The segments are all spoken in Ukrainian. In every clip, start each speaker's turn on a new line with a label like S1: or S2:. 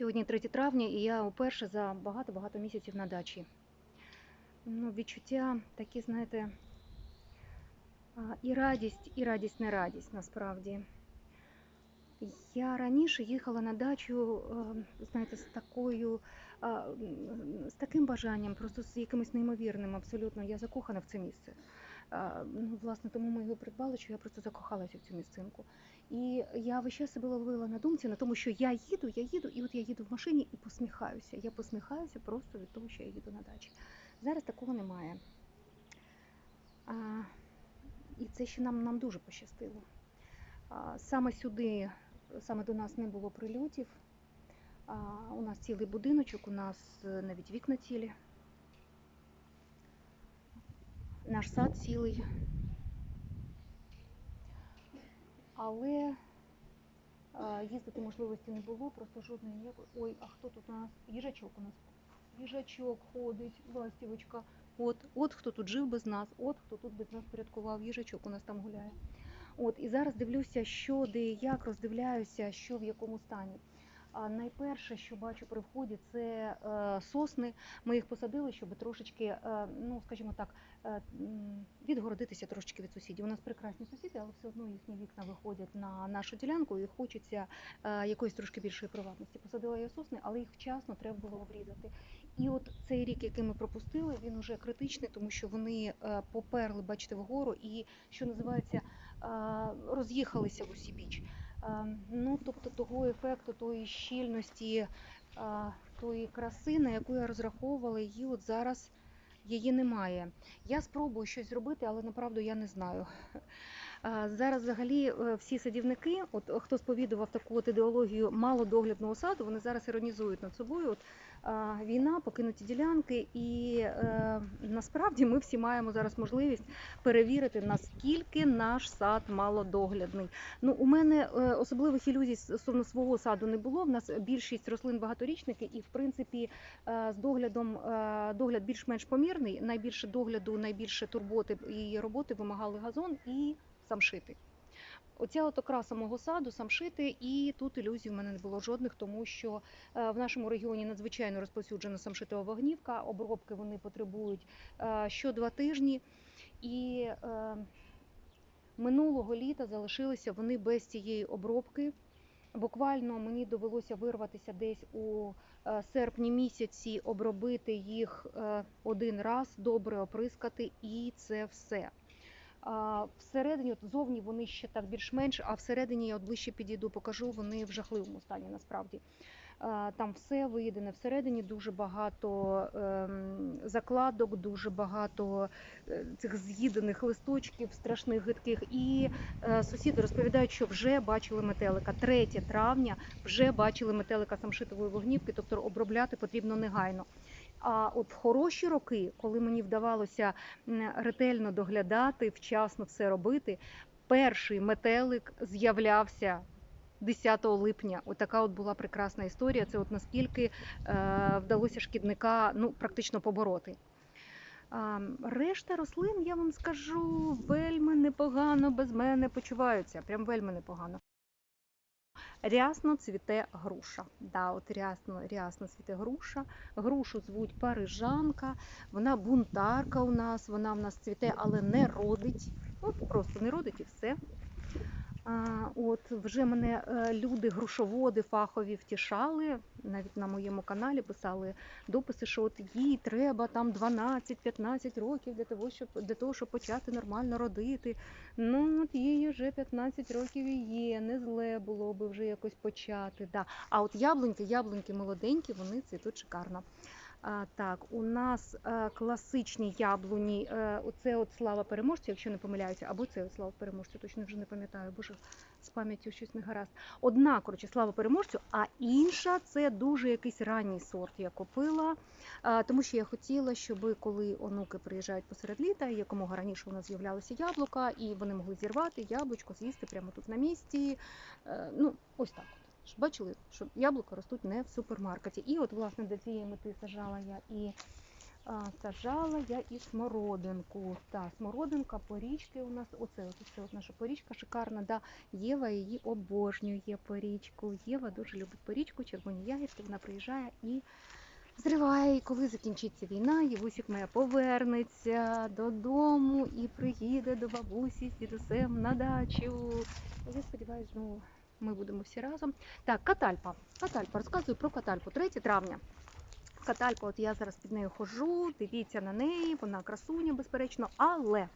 S1: Сьогодні 3 травня, і я уперше за багато-багато місяців на дачі. Ну, відчуття такі, знаєте, і радість, і радість не радість насправді. Я раніше їхала на дачу, знаєте, з такою, з таким бажанням, просто з якимось неймовірним абсолютно. Я закохана в це місце. Ну, власне, тому ми його придбали, що я просто закохалася в цю місцинку. І я весь час себе ловила на думці на тому, що я їду, я їду, і от я їду в машині і посміхаюся. Я посміхаюся просто від того, що я їду на дачі. Зараз такого немає. А, і це ще нам, нам дуже пощастило. А, саме сюди, саме до нас не було прильотів. А, у нас цілий будиночок, у нас е, навіть вікна цілі. Наш сад цілий. Але а, їздити можливості не було, просто жодної ніякої. Ой, а хто тут у нас? Їжачок у нас. Їжачок ходить, ластівочка. От, от хто тут жив без нас, от хто тут без нас порядкував, їжачок у нас там гуляє. От і зараз дивлюся, що де і як роздивляюся, що в якому стані. А найперше, що бачу при вході, це е, сосни. Ми їх посадили, щоб трошечки, е, ну скажімо так, е, відгородитися трошечки від сусідів. У нас прекрасні сусіди, але все одно їхні вікна виходять на нашу ділянку і хочеться якоїсь трошки більшої приватності. Посадила я сосни, але їх вчасно треба було обрізати. І от цей рік, який ми пропустили, він уже критичний, тому що вони поперли, бачите, вгору, і що називається, роз'їхалися в усі біч. Е, Ну, тобто того ефекту, тої щільності, е, тої краси, на яку я розраховувала, її от зараз її немає. Я спробую щось зробити, але направду я не знаю. Е, Зараз взагалі е, всі садівники, от хто сповідував таку от ідеологію малодоглядного саду, вони зараз іронізують над собою. От війна, покинуті ділянки, і е, насправді ми всі маємо зараз можливість перевірити, наскільки наш сад малодоглядний. Ну, у мене е, особливих ілюзій стосовно свого саду не було. В нас більшість рослин багаторічники, і в принципі е, з доглядом догляд більш-менш помірний. Найбільше догляду, найбільше турботи і роботи вимагали газон і самшити. Оця от окраса мого саду, самшити, і тут ілюзій в мене не було жодних, тому що е, в нашому регіоні надзвичайно розповсюджена самшитова вогнівка. Обробки вони потребують е, що два тижні. І е, минулого літа залишилися вони без цієї обробки. Буквально мені довелося вирватися десь у серпні місяці, обробити їх один раз, добре оприскати, і це все. Всередині, от зовні вони ще так більш-менш, а всередині я от ближче підійду, покажу, вони в жахливому стані насправді. Там все виїдене всередині, дуже багато ем, закладок, дуже багато е, цих з'їдених листочків, страшних гидких. І е, сусіди розповідають, що вже бачили метелика. 3 травня вже бачили метелика самшитової вогнівки, тобто обробляти потрібно негайно. А от в хороші роки, коли мені вдавалося ретельно доглядати, вчасно все робити, перший метелик з'являвся 10 липня. Отака от була прекрасна історія. Це от наскільки е, вдалося шкідника ну, практично побороти. А, решта рослин, я вам скажу, вельми непогано без мене почуваються. Прям вельми непогано. Рясно цвіте груша. Да, от рясно, рясно цвіте груша. Грушу звуть парижанка. Вона бунтарка у нас, вона в нас цвіте, але не родить. От просто не родить і все. От вже мене е, люди, грушоводи фахові втішали. Навіть на моєму каналі писали дописи, що от їй треба там 12-15 років для того, щоб для того, щоб почати нормально родити. Ну от їй вже 15 років і є. Не зле було би вже якось почати. Да. А от яблуньки, яблуньки молоденькі, вони цвітуть шикарно. Так, у нас е, класичні яблуні. Е, оце от слава переможця, якщо не помиляюся, або це от слава переможця, точно вже не пам'ятаю, боже, з пам'яттю щось не гаразд. Одна, коротше, слава переможцю, а інша це дуже якийсь ранній сорт я купила, тому що я хотіла, щоб коли онуки приїжджають посеред літа, якомога раніше у нас з'являлися яблука, і вони могли зірвати яблучко, з'їсти прямо тут на місці. Е, ну, ось так. Ж Бачили, що яблука ростуть не в супермаркеті. І от, власне, до цієї мети сажала я і а, саджала я і смородинку. Та, смородинка, порічки у нас, оце, оце от наша порічка шикарна. Да. Єва її обожнює порічку. Єва дуже любить порічку, червоні ягідки, вона приїжджає і зриває. І коли закінчиться війна, Євусік моя повернеться додому і приїде до бабусі з дідусем на дачу. Я сподіваюся, знову ми будемо всі разом. Так, катальпа. Катальпа. Розказую про катальпу. 3 травня. Катальпа, от я зараз під нею ходжу, дивіться на неї, вона красуня, безперечно, але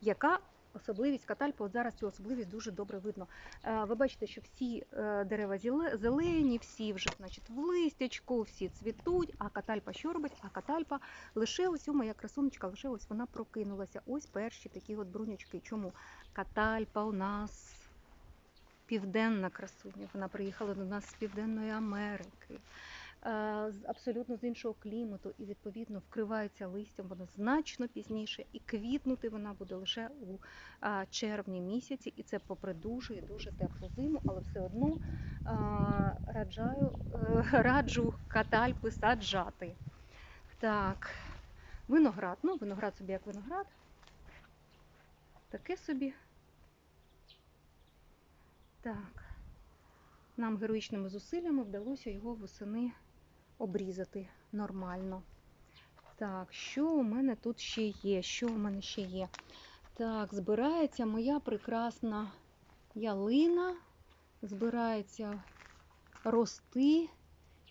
S1: яка особливість катальпи? От зараз цю особливість дуже добре видно. Е, Ви бачите, що всі е, дерева зелені, всі вже значить, в листячку, всі цвітуть, а катальпа що робить? А катальпа лише ось у моя красунечка, лише ось вона прокинулася. Ось перші такі от брунючки. Чому? Катальпа у нас південна красуня. Вона приїхала до нас з Південної Америки. е, Абсолютно з іншого клімату і відповідно вкривається листям воно значно пізніше, і квітнути вона буде лише у червні місяці, і це попри дуже і дуже теплу зиму, але все одно раджаю, е, раджу катальпи саджати. Так, виноград. Ну, виноград собі як виноград. Таке собі. Так. Нам героїчними зусиллями вдалося його восени обрізати нормально. Так, що у мене тут ще є? Що у мене ще є? Так, збирається моя прекрасна ялина, збирається рости.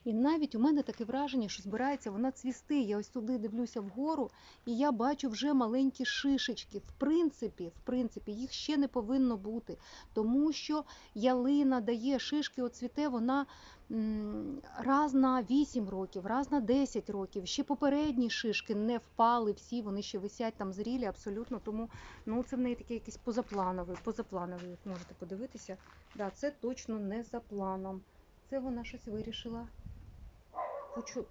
S1: І навіть у мене таке враження, що збирається вона цвісти. Я ось туди дивлюся вгору, і я бачу вже маленькі шишечки. В принципі, в принципі, їх ще не повинно бути, тому що ялина дає шишки, оцвіте вона раз на 8 років, раз на 10 років. Ще попередні шишки не впали, всі вони ще висять там зрілі абсолютно. Тому ну, це в неї таке якийсь позаплановий, позаплановий, як можете подивитися. Да, це точно не за планом. Це вона щось вирішила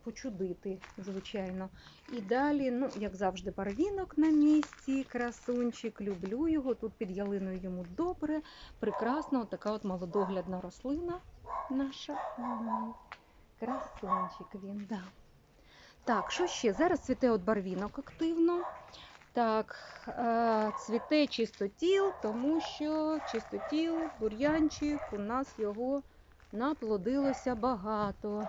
S1: почудити, звичайно. І далі, ну, як завжди, барвінок на місці, красунчик, люблю його. Тут під ялиною йому добре, прекрасно, така от малодоглядна рослина наша. Красунчик він, да. Так, що ще? Зараз цвіте от барвінок активно. Так, е, цвіте чистотіл, тому що чистотіл, бур'янчик, у нас його наплодилося багато.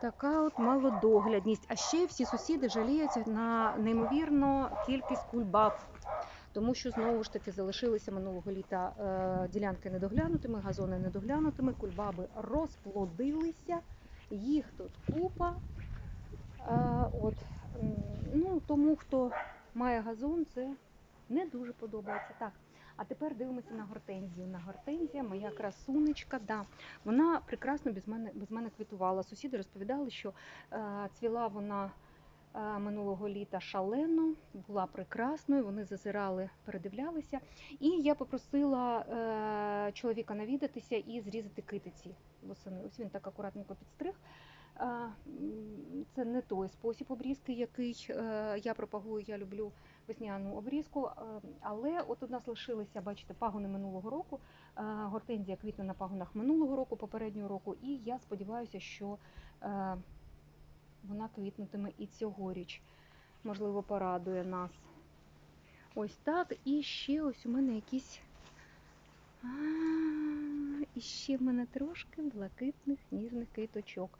S1: Така от малодоглядність. А ще всі сусіди жаліються на неймовірну кількість кульбаб. Тому що знову ж таки залишилися минулого літа е, ділянки недоглянутими, газони недоглянутими, кульбаби розплодилися, їх тут купа. Е, от, ну, тому хто має газон, це не дуже подобається. Так, а тепер дивимося на гортензію. На гортензія, моя красунечка, да, вона прекрасно без мене, без мене квітувала. Сусіди розповідали, що е, цвіла вона е, минулого літа шалено, була прекрасною. Вони зазирали, передивлялися. І я попросила е, чоловіка навідатися і зрізати китиці восени. Ось він так акуратненько підстриг. Це не той спосіб обрізки, який е, я пропагую. Я люблю весняну обрізку. е, Але от у нас лишилися, бачите, пагони минулого року. Е, Гортензія квітне на пагонах минулого року, попереднього року, і я сподіваюся, що вона квітнутиме і цьогоріч. Можливо, порадує нас. Ось так. І ще ось у мене якісь. А, І ще в мене трошки блакитних ніжних квіточок.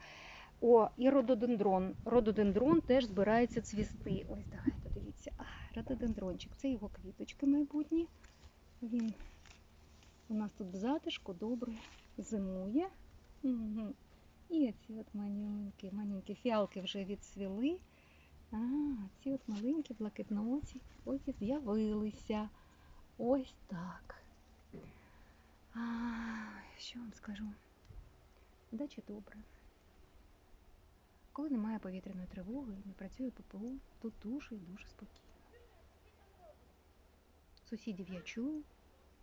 S1: О, і рододендрон. Рододендрон теж збирається цвісти. Ось давайте дивіться. А, рододендрончик. Це його квіточки майбутні. Він у нас тут в затишку добре зимує. Угу. І оці от маленькі, маленькі фіалки вже відцвіли. А, ці от маленькі блакитнооці ось і з'явилися. Ось так. А, що вам скажу? Дача добре. Коли немає повітряної тривоги не працює ППУ, тут дуже і дуже спокійно. Сусідів я чую,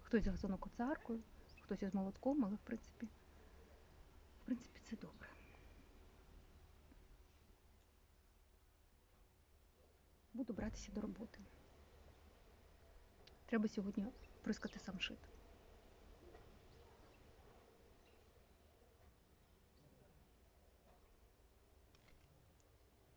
S1: хтось з газонокоцаркою, хтось із молотком, але в принципі, в принципі, це добре. Буду братися до роботи. Треба сьогодні прискати самшит.